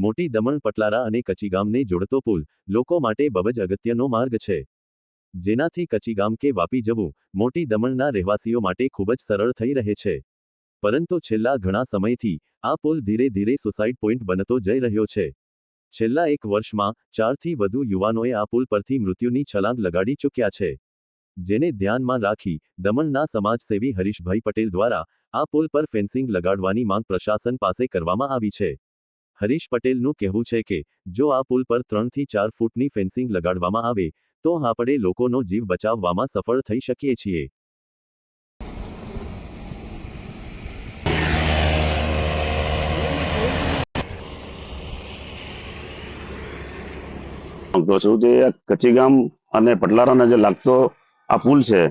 મોટી દમણ પટલારા અને કચીગામને જોડતો પુલ લોકો માટે બહુ જ અગત્યનો માર્ગ છે. જેનાથી કચીગામ કે વાપી જવું મોટી દમણના રહેવાસીઓ માટે ખૂબ જ સરળ થઈ રહે છે. પરંતુ છેલ્લા ઘણા સમયથી આ પુલ ધીરે ધીરે સુસાઇડ પોઈન્ટ બનતો જઈ રહ્યો છે. છેલ્લા એક વર્ષમાં ચારથી વધુ યુવાનોએ આ પુલ પરથી મૃત્યુની છલાંગ લગાડી ચૂક્યા છે. જેને ધ્યાનમાં રાખી દમણના સમાજસેવી હરીશભાઈ પટેલ દ્વારા આ પુલ પર ફેન્સિંગ લગાડવાની માંગ પ્રશાસન પાસે કરવામાં આવી છે. હરીશ પટેલનું કહેવું છે કે, જો આ પુલ પર ત્રણથી ચાર ફૂટની ફેન્સિંગ લગાડવામાં આવે, તો આપણે લોકોનો જીવ બચાવવામાં સફળ થઈ શકીએ છીએ. માંગતો છું જે કચ્છી ગામ અને પટલારાને જે લાગતો આ પુલ છે,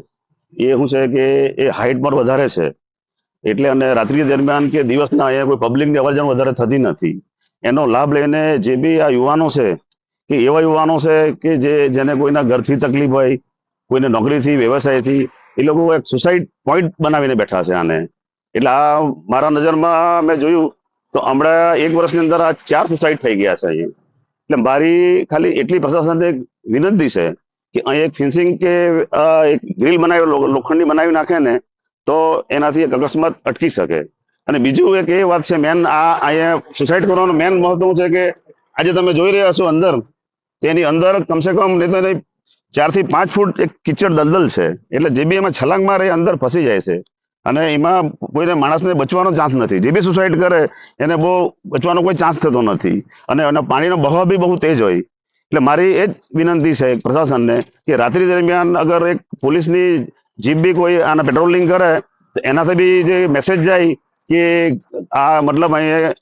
એ શું છે કે એ હાઇટ પર વધારે છે. એટલે અને રાત્રિ દરમિયાન કે દિવસના અહીંયા કોઈ પબ્લિકની અવર વધારે થતી નથી. એનો લાભ લઈને જે બી આ યુવાનો છે, કે એવા યુવાનો છે કે જે, જેને કોઈના ઘરથી તકલીફ હોય, કોઈને નોકરીથી, વ્યવસાયથી, એ લોકો એક સુસાઇડ પોઈન્ટ બનાવીને બેઠા છે આને. એટલે આ મારા નજરમાં મેં જોયું, તો હમણાં એક વર્ષની અંદર આ ચાર સુસાઇડ થઈ ગયા છે અહીંયા એટલે મારી ખાલી એટલી પ્રશાસનને વિનંતી છે કે અહીં એક ફેન્સિંગ કે એક ગ્રીલ બનાવી લોખંડની બનાવી નાખે ને, તો એનાથી એક અકસ્માત અટકી શકે. અને બીજું એક એ વાત છે, મેન આ અહીંયા સુસાઇડ કરવાનું મેન મહત્વ છે કે આજે તમે જોઈ રહ્યા છો અંદર, તેની અંદર કમસે કમ નહીં તો નહીં, ચારથી પાંચ ફૂટ એક કિચડ દલદલ છે. એટલે જે બી એમાં છલાંગ મારે અંદર ફસી જાય છે. અને એમાં કોઈને માણસને બચવાનો ચાન્સ નથી. જે બી સુસાઇડ કરે, એને બહુ બચવાનો કોઈ ચાન્સ થતો નથી. અને એના પાણીનો બહાવ બી બહુ તેજ હોય. એટલે મારી એ જ વિનંતી છે પ્રશાસનને કે રાત્રિ દરમિયાન અગર એક પોલીસની જીપ બી કોઈ આના પેટ્રોલિંગ કરે એનાથી બી જે મેસેજ જાય કે આ મતલબ અહીંયા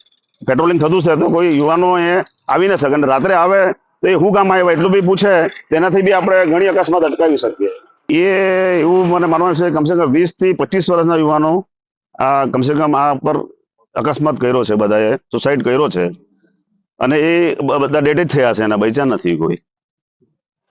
પેટ્રોલિંગ થતું છે તો કોઈ યુવાનો અહીંયા આવી ન શકે અને રાત્રે આવે તો એ શું કામ આવ્યા એટલું બી પૂછે, તેનાથી બી આપણે ઘણી અકસ્માત અટકાવી શકીએ. એ એવું મને માનવાનું છે, કમસે કમ વીસથી પચીસ વર્ષના યુવાનો આ કમસે કમ આ પર અકસ્માત કર્યો છે બધાએ સુસાઇડ કર્યો છે. અને એ બધા ડેટેજ થયા છે એના બચ્યા નથી કોઈ.